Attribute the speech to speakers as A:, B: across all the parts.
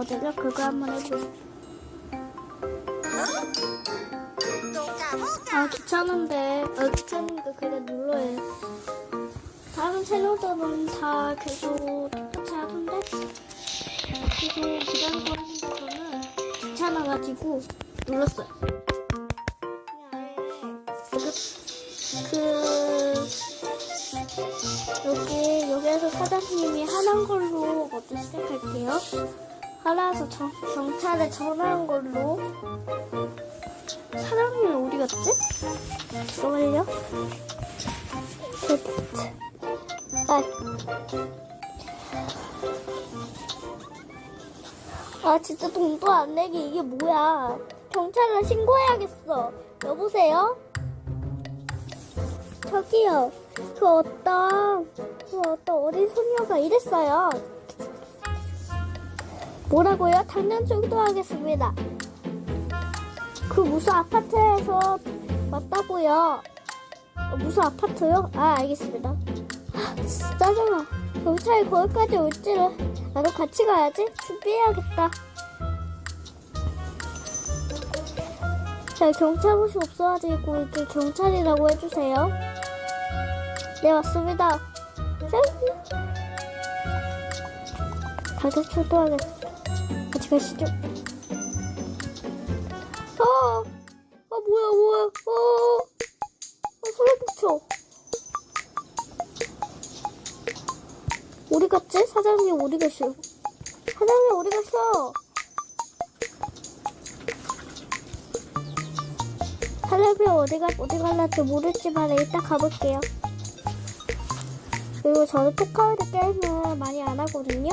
A: 있거든요. 그거 한번 해보세요. 아 귀찮은데 아 귀찮으니까 그냥 눌러요. 다른 채널들은 다 계속 똑같이 하던데 계속 기다리고 하는 거는 귀찮아가지고 눌렀어요. 아예 그 여기 여기에서 사장님이 하는 걸로 먼저 시작할게요. 하나에서 정, 경찰에 전화한 걸로 사장님 어디 갔지? 잠깐만요. 아. 아 진짜 돈도 안 내기 이게 뭐야? 경찰에 신고해야겠어. 여보세요? 저기요. 그 어떤 그 어떤 어린 소녀가 이랬어요. 뭐라고요? 당장 출동하겠습니다. 그 무슨 아파트에서 왔다고요. 어, 무슨 아파트요? 아 알겠습니다. 짜증나. 경찰이 거기까지 올지를 나도 같이 가야지. 준비해야겠다. 자 경찰 옷이 없어가지고 이렇게 경찰이라고 해주세요. 네 맞습니다. 짠. 다시 출동하겠습니다. 가시죠. 아, 아 뭐야 뭐야, 어, 아, 소름 끼쳐. 어디 갔지? 사장님 어디 가셔? 사장님 어디 갔어? 사장님 어디 가 어디 갈란지 모르지만 일단 가볼게요. 그리고 저는 토카우드 게임을 많이 안 하거든요.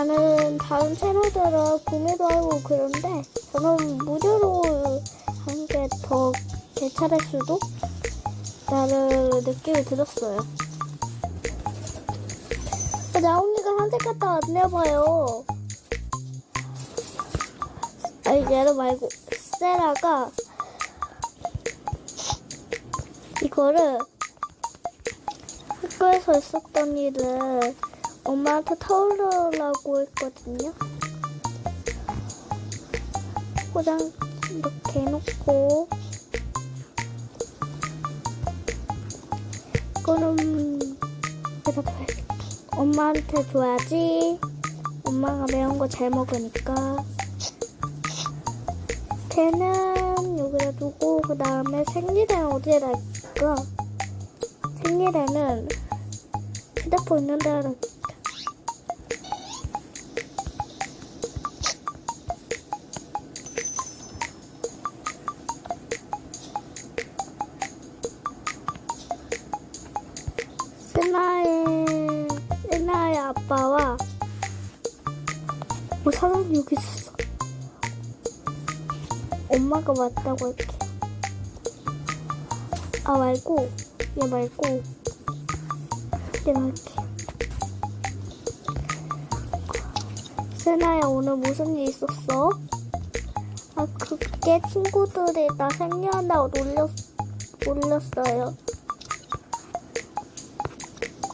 A: 다른 다른 채널들은 구매도 하고 그런데 저는 무료로 하는 게더 괜찮을 수도 라는 느낌이 들었어요. 나온이가 산책 갔다 왔나 봐요. 아니 얘는 말고 세라가 이거를 학교에서 있었던 일을 엄마한테 털으라고 했거든요. 포장 이렇게 해놓고 이거는 둬야겠다. 엄마한테 줘야지. 엄마가 매운 거 잘 먹으니까. 걔는 여기다 두고 그 다음에 생리대는 어디에 놔있까? 생리대는 휴대폰 있는 데다 엄마가 왔다고 할게. 아 말고 얘 말고 얘 말게. 세나야 오늘 무슨 일 있었어? 아 그게 친구들이 나 생리한다고 놀렸 놀렸어요.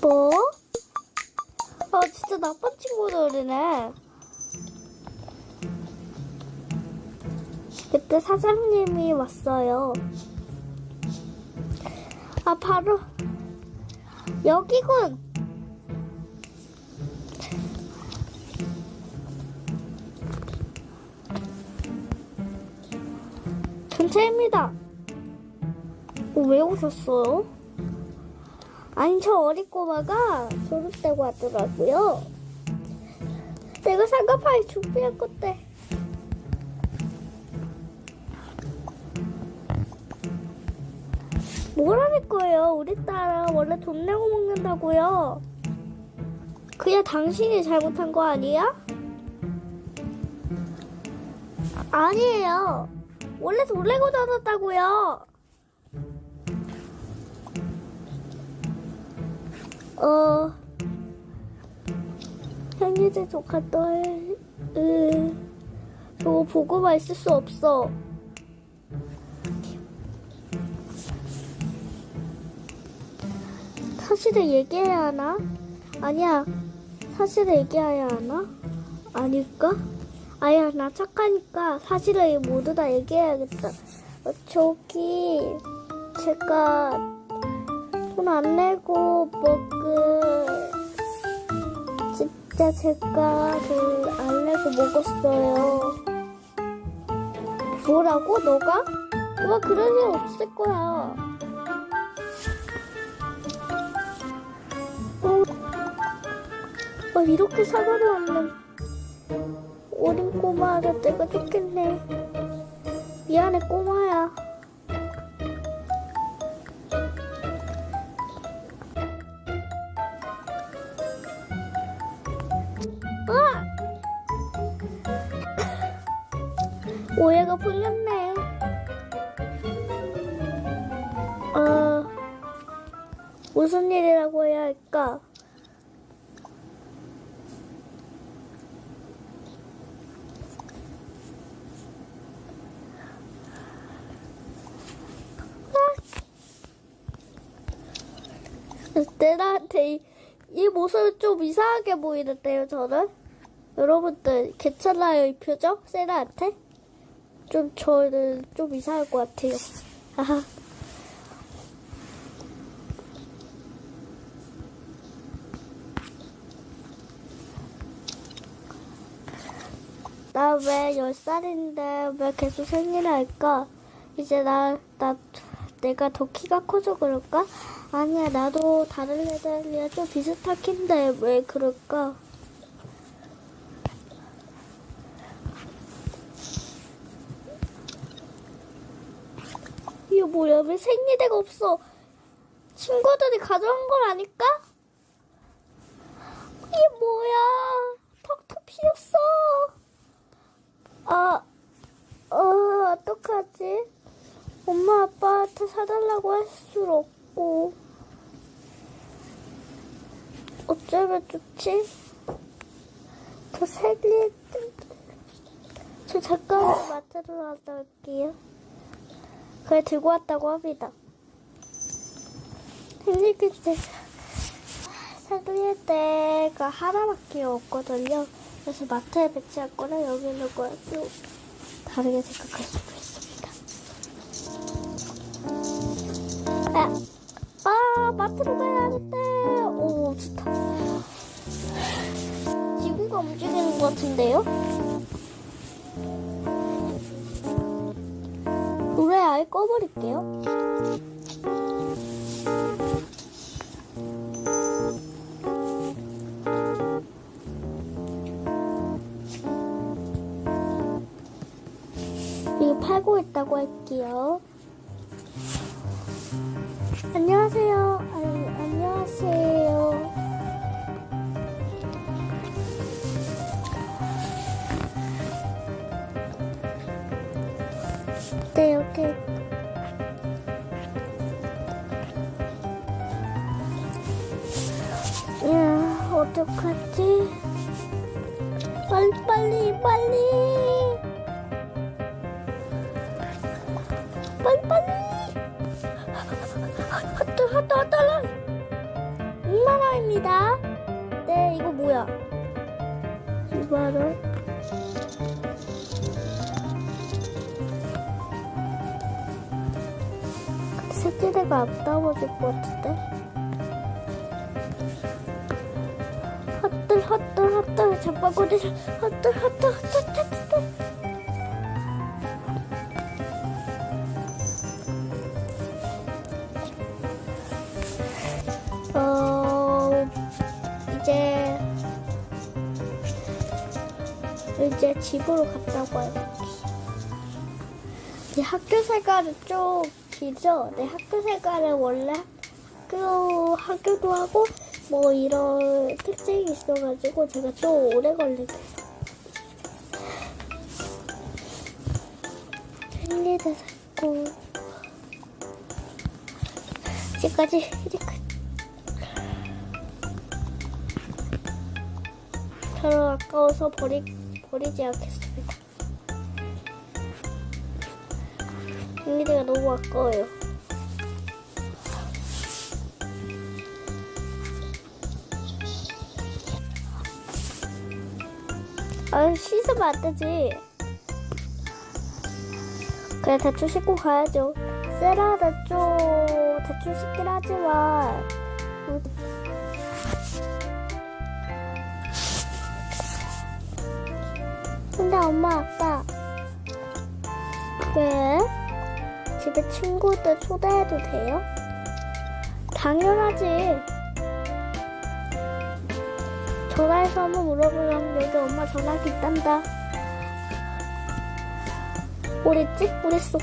A: 뭐? 아 진짜 나쁜 친구들이네. 그때 사장님이 왔어요. 아 바로 여기군. 근처입니다. 어, 왜 오셨어요? 아니 저 어린 꼬마가 졸업되고 왔더라고요. 내가 상가파이 준비할 건데. 뭐라는 거예요? 우리 딸은 원래 돈 내고 먹는다고요. 그냥 당신이 잘못한 거 아니야? 아니에요. 원래 돈 내고 다녔다고요. 어, 좀 갔다 와. 으, 저거 보고만 있을 수 없어. 사실을 얘기해야 하나? 아니야. 사실을 얘기해야 하나? 아닐까? 아야, 나 착하니까 사실을 모두 다 얘기해야겠다. 어, 저기, 제가 돈 안 내고 먹을, 진짜 제가 돈 안 내고 먹었어요. 뭐라고? 너가? 너가 그럴 일 없을 거야. 어, 어, 이렇게 사과를 왔는 어린 꼬마를 내가 좋겠네. 미안해, 꼬마야. 내한테 이, 이 모습이 좀 이상하게 보이는데요, 저는? 여러분들, 괜찮아요, 이 표정? 세라한테? 좀, 저는 좀 이상할 것 같아요. 아하. 나 왜 10살인데 왜 계속 생일을 할까? 이제 나, 나, 내가 더 키가 커서 그럴까? 아니야, 나도 다른 애들이랑 좀 비슷할 텐데 왜 그럴까? 이게 뭐야? 왜 생리대가 없어? 친구들이 가져온 걸 아닐까? 이게 뭐야? 턱턱 피었어. 아, 어, 어떡하지? 엄마 아빠한테 사달라고 할수 없고. 어쩌면 좋지? 저 생일, 저 잠깐만 마트로 갔다 올게요. 그래, 들고 왔다고 합니다. 때, 생일 때가 하나밖에 없거든요. 그래서 마트에 배치할 거랑 여기 있는 거랑 좀 다르게 생각할 수도 있습니다. 아, 아 마트로. 오, 좋다. 같은데요? 노래 아예 꺼버릴게요. 네, 여기. 야, 어떡하지? 빨리, 빨리, 빨리! 빨리 빨리 핫도 핫도 핫달러 2만 원입니다 네 이거 뭐야 2만 원 새끼대가 안 담아줄 것 같은데 핫들 핫들 핫들 잠바구니 핫들 핫들 핫들 핫들 어, 이제, 이제 집으로 갔다고 할게. 내 학교 생활은 좀 길죠? 내 학교 생활은 원래 학교, 학교도 하고, 뭐 이런 특징이 있어가지고 제가 좀 오래 걸리게. 생리대 샀고, 이제까지, 이제까지. 저는 아까워서 버리, 버리지 않겠습니다. 생리대가 너무 아까워요. 아, 씻으면 안 되지. 그냥 대충 씻고 가야죠. 세라는 좀 대충 씻긴 하지만. 음. 근데 엄마, 집에 친구들 초대해도 돼요? 당연하지. 전화해서 한번 물어보면 여기 엄마 전화기 있단다. 어딨지? 어딨어?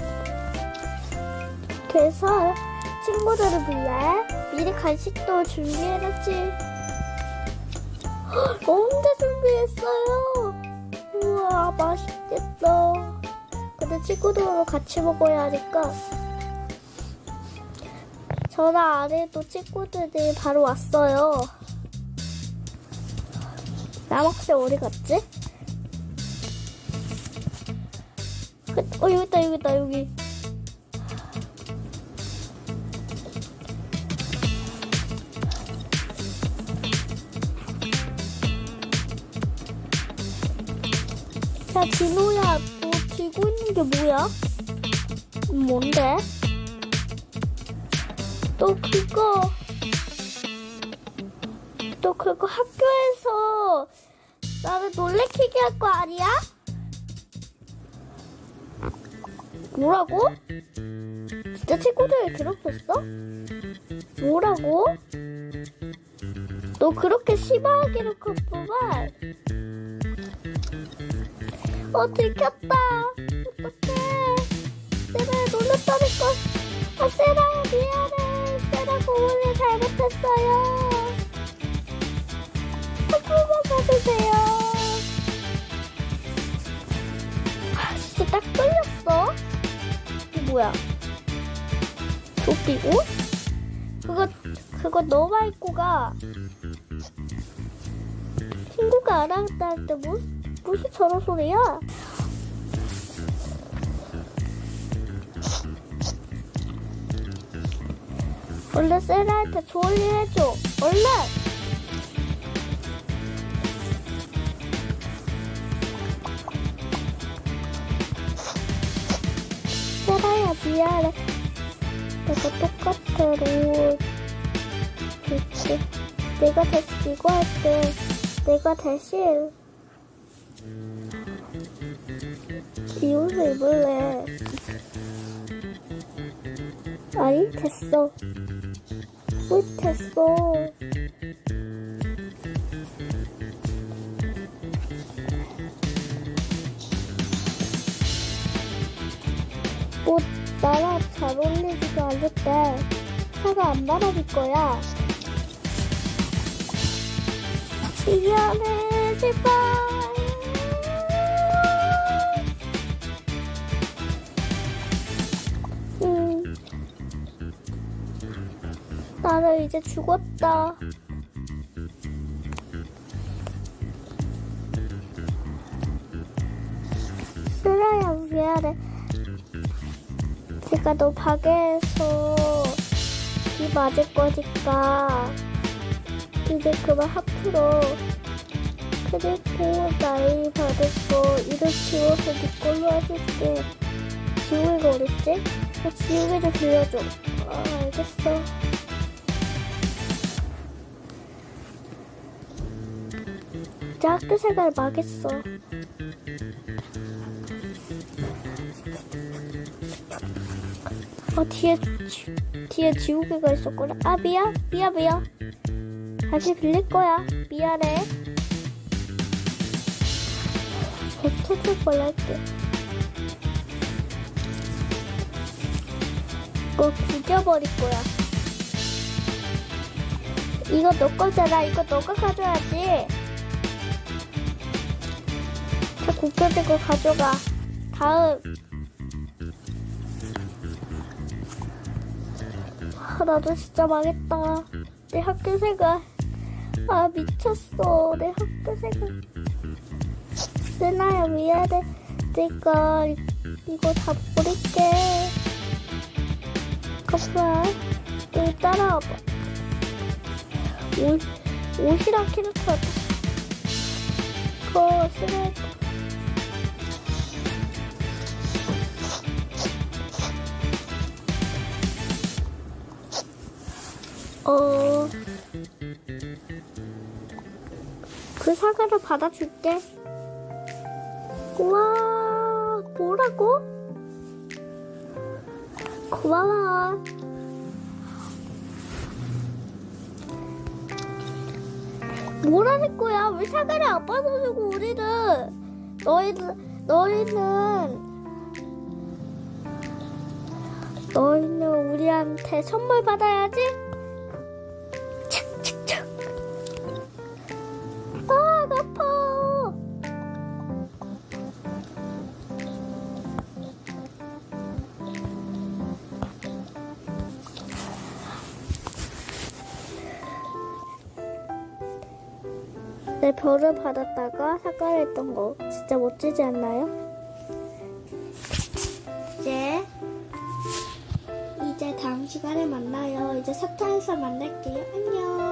A: 그래서 친구들을 위해 미리 간식도 준비해놨지. 헉, 엄청 준비했어요. 우와, 맛있겠다. 근데 친구들하고 같이 먹어야 하니까 전화 안 해도 친구들이 바로 왔어요. 남학생 어디 갔지? 그- 어 여기 있다 여기 있다 여기 자 진호야 너 들고 있는 게 뭐야? 뭔데? 너 그거 너 그거 학교에서 나를 놀래키게 할 거 아니야? 뭐라고? 진짜 친구들 괴롭혔어? 뭐라고? 너 그렇게 심하게 괴롭혔구만 어 들켰다. 어떡해. 세라야 놀랬다니까. 아 세라야 미안해. 세라가 오늘 잘못했어요. 한 번만 봐주세요. 아 진짜 딱 걸렸어. 이게 뭐야? 도끼고 그거 그거 너만 입고 가 친구가 알아갔다 할때 뭐, 무슨 저런 소리야? 얼른 세라한테 일 해줘. 얼른 세라야 미안해. 내가 똑같아로 줄게 내가 다시 이거 할게. 내가 대신 이 옷을 입을래. 아니 됐어. 못 됐어. 옷 나랑 잘 어울리지도 않을 때 차가 안 받아줄 거야. 미안해 제발 나는 이제 죽었다. 쓰라야 미안해. 제가 너 가게에서 비 맞을 거니까 이제 그만 하프로. 그리고 나이 거 이름 지워서 네 걸로 해줄게. 지우개가 어딨지? 아, 지우개 좀 빌려줘. 아 알겠어 이제 학교 생활 망했어. 어 뒤에 지- 뒤에 지우개가 있었구나. 아 미안 미안 미안. 다시 빌릴 거야. 미안해. 백해줄 뻔할게 이거 구겨버릴 거야. 이거 너 거잖아. 이거 너가 가져야지 자 구겨진 거 가져가 다음 아, 나도 진짜 망했다. 내 학교 생활. 아, 미쳤어. 내 학교 생활. 세나야, 미안해. 내가 이- 이거 다 버릴게. 잠깐만. 여기 따라와봐. 옷, 옷이랑 캐릭터. 어, 쓰레기. 어, 그 사과를 받아줄게. 우와, 뭐라고? 고마워. 뭐라는 거야? 왜 사과를 안 받아주고 우리는 너희는 너희는 너희는 우리한테 선물 받아야지. 내 별을 받았다가 사과를 했던 거 진짜 멋지지 않나요? 이제 이제 다음 시간에 만나요. 이제 사탕에서 만날게요. 안녕.